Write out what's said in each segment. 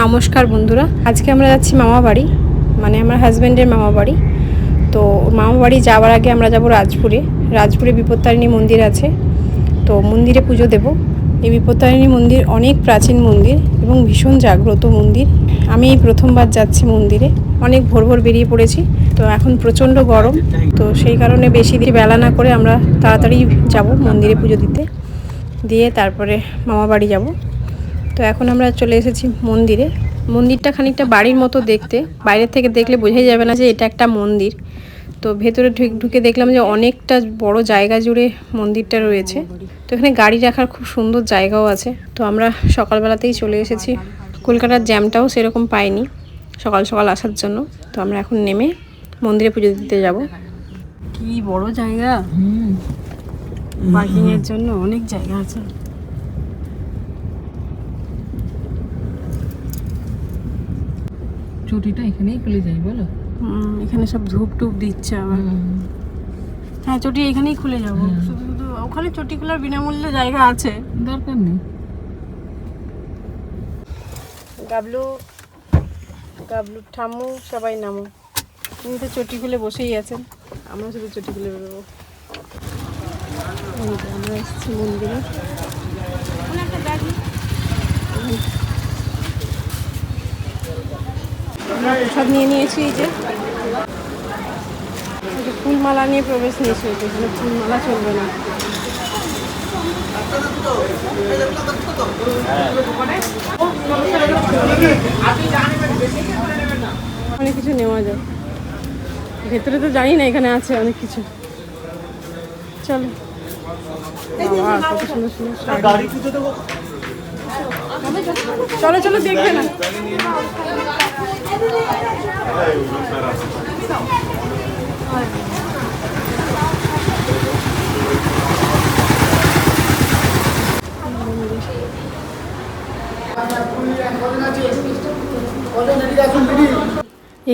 নমস্কার বন্ধুরা, আজকে আমরা যাচ্ছি মামা বাড়ি মানে আমার হাজব্যান্ডের মামা বাড়ি। তো মামা বাড়ি যাওয়ার আগে আমরা যাব রাজপুরে। রাজপুরে বিপত্তারিণী মন্দির আছে। তো মন্দিরে পুজো দেব। এই বিপত্তারিণী মন্দির অনেক প্রাচীন মন্দির এবং ভীষণ জাগ্রত মন্দির। আমি এই প্রথমবার যাচ্ছি মন্দিরে। অনেক ভোর ভোর বেরিয়ে পড়েছি। তো এখন প্রচণ্ড গরম। তো সেই কারণে বেশি বেলা না করে আমরা তাড়াতাড়ি যাব মন্দিরে পুজো দিতে। দিয়ে তারপরে মামা বাড়ি যাব। তো এখন আমরা চলে এসেছি মন্দিরে। মন্দিরটা খানিকটা বাড়ির মতো দেখতে। বাইরের থেকে দেখলে বোঝাই যাবে না যে এটা একটা মন্দির। তো ভেতরে ঢুক- ঢুকে দেখলাম যে অনেকটা বড় জায়গা জুড়ে মন্দিরটা রয়েছে। তো এখানে গাড়ি রাখার খুব সুন্দর জায়গাও আছে। তো আমরা সকালবেলাতেই চলে এসেছি। কলকাতার জ্যামটাও সেরকম পাইনি সকাল সকাল আসার জন্য। তো আমরা এখন নেমে মন্দিরে পুজো দিতে যাব। কি বড় জায়গা। পার্কিং এর জন্য অনেক জায়গা আছে। চটিটা এখানেই খুলে যাই বলো। এখানে সব ধূপ টুপ দিচ্ছে আবার। হ্যাঁ চটি এখানেই খুলে যাব। শুধু শুধু ওখানে চটি খোলার বিনামূল্যে জায়গা আছে। দরকার নেই। গাবলু গাবলু ঠাম্মু সবাই নামো। উনি তো চটি খুলে বসেই আছেন। আমরা শুধু চটি খুলে বেরোবো। আমরা এসেছি মন্দিরে। আমরা প্রসাদ নিয়ে নিয়েছি এই যে। ফুলমালা নিয়ে প্রবেশ নিয়েছি এখানে ফুলমালা চলবে না। অনেক কিছু নেওয়া যায়। ভেতরে তো জানি না এখানে আছে অনেক কিছু। চলো। চলো চলো দেখবে না।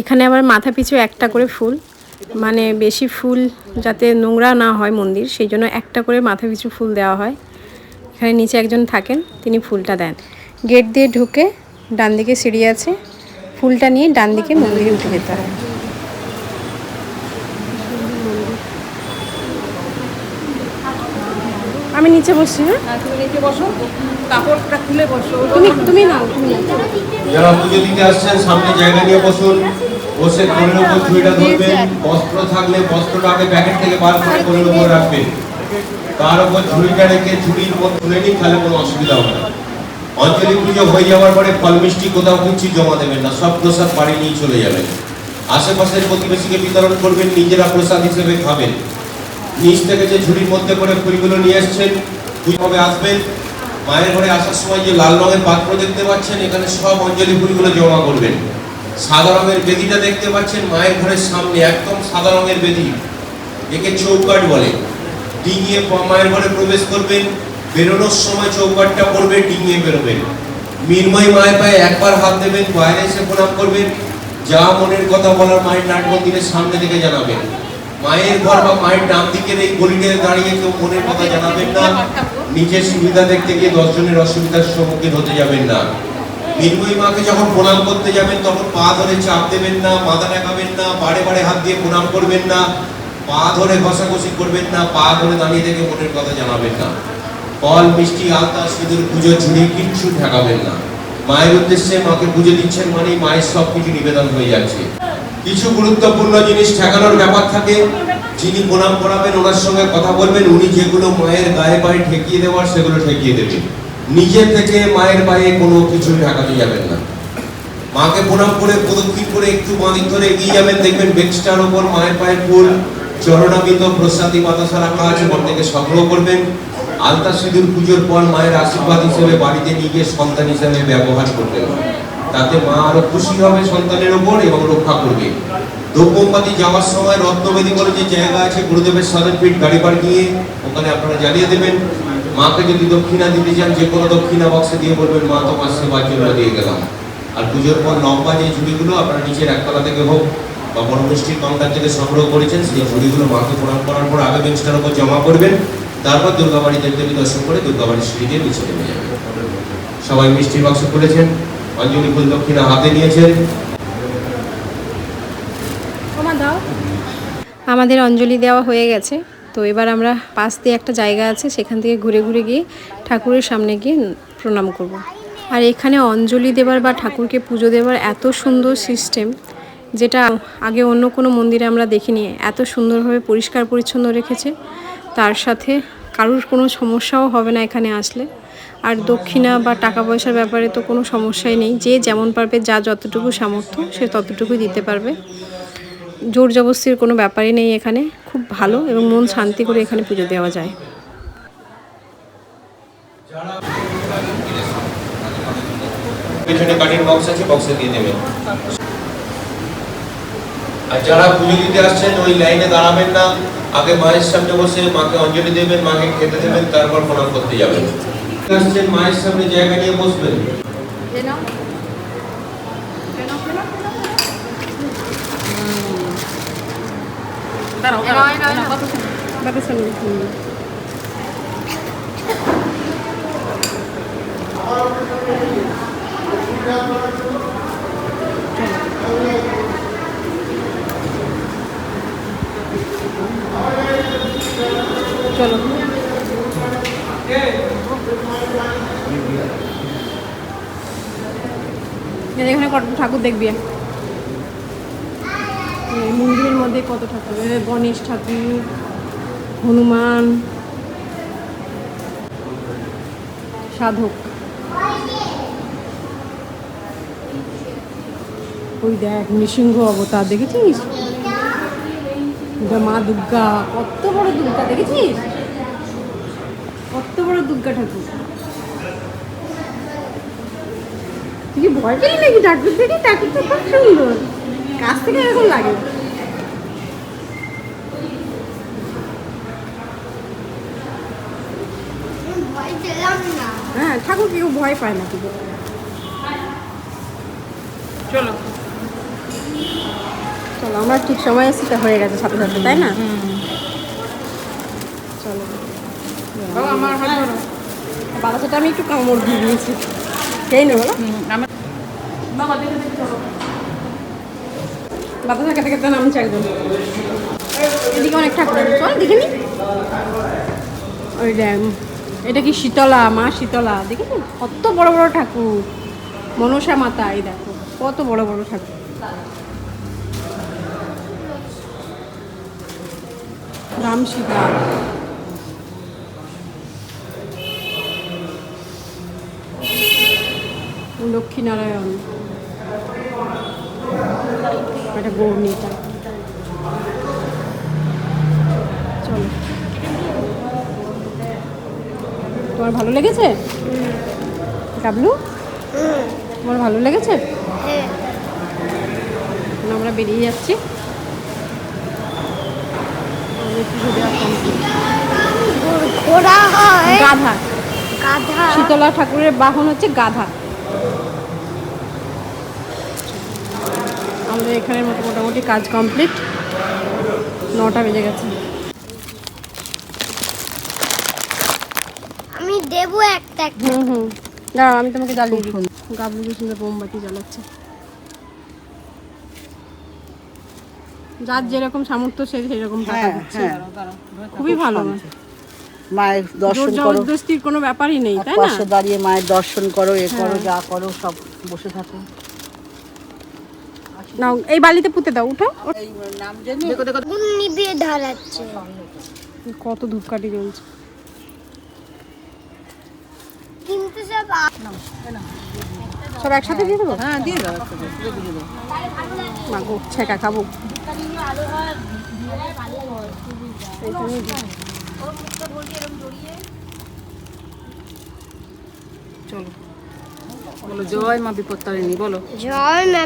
এখানে আবার মাথা পিছু একটা করে ফুল। মানে বেশি ফুল যাতে নোংরা না হয় মন্দির, সেই জন্য একটা করে মাথা পিছু ফুল দেওয়া হয়। এখানে নিচে একজন থাকেন, তিনি ফুলটা দেন। গেট দিয়ে ঢুকে ডান দিকে সিঁড়ি আছে। ফুলটা নিয়ে ডান দিকে মন্দিরে উঠে যেতে হয়। আমি নিচে বসছি হ্যাঁ? তুমি নিচে বসো। কাপড়টা খুলে বসো। তুমি তুমি নাও তুমি যারা পুজো দিতে আসছেন সামনে জায়গা নিয়ে বসুন। বসে কোলের উপর ধরবেন। বস্ত্র থাকলে বস্ত্রটা আগে প্যাকেট থেকে বার করে কোলের উপর রাখবেন। তার উপর ঝুড়িটা রেখে ঝুড়ির উপর তুলে নিন তাহলে কোনো অসুবিধা হবে না। অঞ্জলি পুজো হয়ে যাওয়ার পরে ফল মিষ্টি কোথাও কিছু জমা দেবেন না, সব প্রসাদ বাড়ি নিয়ে চলে যাবেন। আশেপাশের প্রতিবেশীকে বিতরণ করবেন, নিজেরা প্রসাদ হিসেবে খাবেন। নিচ থেকে যে ঝুড়ির মধ্যে করে ফুলগুলো নিয়ে এসছেন পুজোভাবে আসবেন। মায়ের ঘরে আসার সময় যে লাল রঙের পাত্র দেখতে পাচ্ছেন, এখানে সব অঞ্জলি ফুলগুলো জমা করবেন। সাদা রঙের বেদিটা দেখতে পাচ্ছেন, মায়ের ঘরের সামনে একদম সাদা রঙের বেদি, একে চৌকাট বলে। ডিঙিয়ে মায়ের ঘরে প্রবেশ করবেন বেরোনোর সময় চৌকাটটা পড়বে ডিঙিয়ে বেরোবেন মিনময় মায়ের পায়ে একবার হাত দেবেন, বাইরে এসে প্রণাম করবেন। যা মনের কথা বলার মায়ের নাট মন্দিরের সামনে থেকে জানাবেন। মায়ের ঘর বা মায়ের ডান দিকের এই গলিতে দাঁড়িয়ে কেউ মনের কথা জানাবেন না। নিজের সুবিধা দেখতে গিয়ে দশজনের অসুবিধার সম্মুখীন হতে যাবেন না। মিনময়ী মাকে যখন প্রণাম করতে যাবেন, তখন পা ধরে চাপ দেবেন না, মাথা ঠেকাবেন না বাড়ে বাড়ে হাত দিয়ে প্রণাম করবেন না, পা ধরে ঘষাঘষি করবেন না, পা ধরে দাঁড়িয়ে থেকে মনের কথা জানাবেন না। ফল মিষ্টি আলতা সিঁদুর, পুজো, ঝুড়ি কিচ্ছু ঠেকাবেন না। মায়ের উদ্দেশ্যে মাকে পুজো দিচ্ছেন মানে মায়ের সব কিছু নিবেদন হয়ে যাচ্ছে। কিছু গুরুত্বপূর্ণ জিনিস ঠেকানোর ব্যাপার থাকে। যিনি প্রণাম করাবেন, ওনার সঙ্গে কথা বলবেন, উনি যেগুলো মায়ের গায়ে পায়ে ঠেকিয়ে দেওয়ার, সেগুলো ঠেকিয়ে দেবেন। নিজে থেকে মায়ের পায়ে কোনো কিছু ঠেকাতে যাবেন না। মাকে প্রণাম করে প্রদক্ষিণ করে, একটু বাঁদিক ধরে এগিয়ে যাবেন, দেখবেন বেক্সটার ওপর মায়ের পায়ের ফুল চরণামিত প্রসাদী বাতাসা রাখা আছে মন থেকে সংগ্রহ করবেন। আলতা সিঁদুর পুজোর পর মায়ের আশীর্বাদ হিসেবে বাড়িতে নিয়ে গিয়ে সন্তান হিসেবে ব্যবহার করতে হবে। তাতে মা আরও খুশি হবে সন্তানের ওপর এবং রক্ষা করবে। দ্রব্যপাতি যাওয়ার সময় রত্নবেদী বলে যে জায়গা আছে, গুরুদেবের সাদের পিঠ গাড়ি গিয়ে ওখানে আপনারা জানিয়ে দেবেন। মাকে যদি দক্ষিণা দিতে চান, যে কোনো দক্ষিণা বক্সে দিয়ে বলবেন, মা, তোমার সেবার জন্য দিয়ে গেলাম। আর পুজোর পর লম্বা যে ঝুড়িগুলো আপনারা নিচের একতলা থেকে হোক বা বড় মিষ্টির কাউন্টার থেকে সংগ্রহ করেছেন, সেই ঝুড়িগুলো মাকে প্রণাম করার পর আগে বেঞ্চটার উপর জমা করবেন। তারপর দুর্গাবাড়ি দেবদেবী দর্শন করে দুর্গাবাড়ির সিঁড়ি দিয়ে নিচে নেমে যাবেন সবাই মিষ্টির বাক্স খুলেছেন। অঞ্জলি ফুল দক্ষিণা হাতে নিয়েছেন। আমাদের অঞ্জলি দেওয়া হয়ে গেছে। তো এবার আমরা পাশ দিয়ে একটা জায়গা আছে, সেখান থেকে ঘুরে ঘুরে গিয়ে ঠাকুরের সামনে গিয়ে প্রণাম করব। আর এখানে অঞ্জলি দেবার বা ঠাকুরকে পুজো দেওয়ার এত সুন্দর সিস্টেম যেটা আগে অন্য কোনো মন্দিরে আমরা দেখিনি। এত সুন্দরভাবে পরিষ্কার পরিচ্ছন্ন রেখেছে। তার সাথে কারোর কোনো সমস্যাও হবে না এখানে আসলে। আর দক্ষিণা বা টাকা পয়সার ব্যাপারে তো কোনো সমস্যাই নেই। যে যেমন পারবে, যা যতটুকু সামর্থ্য, সে ততটুকুই দিতে পারবে। জোর জবস্তির কোনো ব্যাপারই নেই এখানে। খুব ভালো এবং মন শান্তি করে এখানে পুজো দেওয়া যায়। আর যারা পুজো দিতে আসছেন, ওই লাইনে দাঁড়াবেন না। আগে মায়ের সামনে বসে মাকে অঞ্জলি দেবেন মাকে খেতে দেবেন তারপর প্রণাম করতে যাবেন। আসছেন মায়ের সামনে জায়গা নিয়ে বসবেন? দাঁড়াও দাঁড়াও দাঁড়াও, কত সময়? চলো। এখানে কত ঠাকুর দেখবি? মন্দিরের মধ্যে কত ঠাকুর? গণেশ ঠাকুর, হনুমান, সাধক। ওই দেখ নৃসিংহ অবতার, দেখেছিস? মা দুর্গা, কত বড় দুর্গা দেখেছিস? কত বড় দুর্গা ঠাকুর? তুই কি ভয় পেলি নাকি ঠাকুর দেখি? ঠাকুর তো খুব সুন্দর। কাছ থেকে এরকম লাগে। হ্যাঁ ঠাকুর কেউ ভয় পায় না। কিন্তু চলো। চলো আমরা ঠিক সময় এসে তো হয়ে গেছে সাথে সাথে তাই না? চলো। বাবা আমার বাতাসাটা আমি একটু কামড় দিয়ে দিয়েছি। নেব বাতাসা খেতে খেতে নামছে একজন এদিকে অনেক ঠাকুর চল দেখে নি। ওই ড্যাম এটা কি শীতলা? মা শীতলা দেখেছি কত বড় বড় ঠাকুর। মনসা মাতা এই দেখো কত বড় বড় ঠাকুর। রাম সীতা লক্ষ্মীনারায়ণ একটা গৌরনীতা চলো। তোমার ভালো লেগেছে? কাবলু তোমার ভালো লেগেছে? হ্যাঁ। আমরা বেরিয়ে যাচ্ছি আমাদের পুজো দেওয়া complete। ঘোড়া হয় গাধা। গাধা। শীতলা ঠাকুরের বাহন হচ্ছে গাধা। আমাদের এখানের মতো মোটামুটি কাজ কমপ্লিট নটা বেজে গেছে। আমি দেবো একটা একটা। হুম হুম। দাঁড়াও আমি তোমাকে জ্বালিয়ে দিই গাবলু কি সুন্দর মোমবাতি জ্বালাচ্ছে। যার যেরকম সামর্থ্য সে সেরকম টাকা হ্যাঁ দিচ্ছে। হ্যাঁ। খুবই ভালো মায়ের দর্শন করো। জবরদস্তির কোনো ব্যাপারই নেই তাই না? পাশে দাঁড়িয়ে মায়ের দর্শন করো এ করো হ্যাঁ। যা করো সব বসে থাকো। নাও এই বালিতে পুঁতে দাও উঠো। এই নাম জেনে আগুন কত ধূপকাঠি জ্বলছে। কিন্তু সব সব একসাথে দিয়ে দেবো? হ্যাঁ দিয়ে দাও ছেঁকা খাব। চলো। বলো জয় মা বিপত্তারিণী বলো। জয় মা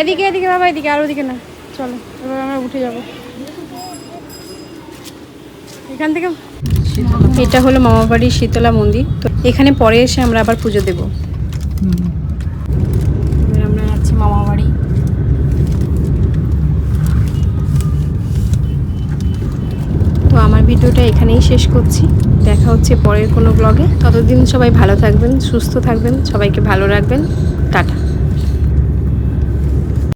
এদিকে এদিকে বাবা এদিকে আর ওদিকে না। চলো, এবার আমরা উঠে যাব। এখান থেকে এটা হলো মামাবাড়ির শীতলা মন্দির। তো এখানে পরে এসে আমরা আবার পুজো দেব। আমরা যাচ্ছি মামাবাড়ি। তো আমার ভিডিওটা এখানেই শেষ করছি। দেখা হচ্ছে পরের কোনো ব্লগে ততদিন সবাই ভালো থাকবেন, সুস্থ থাকবেন, সবাইকে ভালো রাখবেন। টাটা।